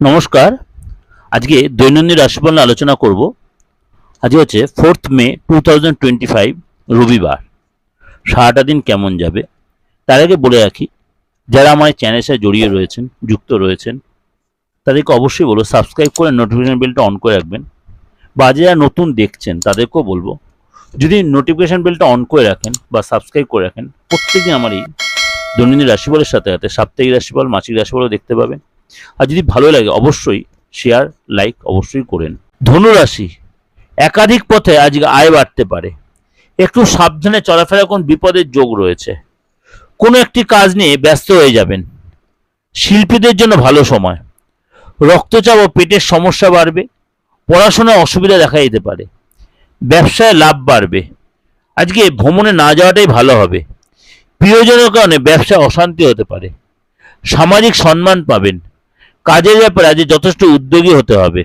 নমস্কার। আজকে দৈনন্দিন রাশিফল নিয়ে আলোচনা করব। আজকে হচ্ছে fourth May two thousand twenty five রবিবার। সারাটা দিন কেমন যাবে? তার আগে বলে রাখি, যারা আমার চ্যানেলের সাথে জড়িয়ে রয়েছেন, যুক্ত রয়েছেন, তাদেরকে অবশ্যই বলব সাবস্ক্রাইব করে নোটিফিকেশন বেলটা অন করে রাখবেন। বা যারা নতুন দেখছেন, তাদেরকেও বলব, যদি নোটিফিকেশান বেলটা অন করে রাখেন বা সাবস্ক্রাইব করে রাখেন প্রত্যেকদিন আমার এই দৈনন্দিন রাশিফলের সাথে সাথে সাপ্তাহিক রাশিফল, মাসিক রাশিফলও দেখতে পাবেন। আর যদি ভালো লাগে অবশ্যই শেয়ার লাইক অবশ্যই করেন। ধনুরাশি, একাধিক পথে আজকে আয় বাড়তে পারে। একটু সাবধানে চলাফেরা কোন বিপদের যোগ রয়েছে। কোনো একটি কাজ নিয়ে ব্যস্ত হয়ে যাবেন। শিল্পীদের জন্য ভালো সময়। রক্তচাপ ও পেটের সমস্যা বাড়বে পড়াশোনায় অসুবিধা দেখা দিতে পারে। ব্যবসায় লাভ বাড়বে। আজকে ভ্রমণে না যাওয়াটাই ভালো হবে। প্রিয়জনের কারণে ব্যবসায় অশান্তি হতে পারে। সামাজিক সম্মান পাবেন। কাজের ব্যাপারে আজ যথেষ্ট উদ্যোগী হতে হবে।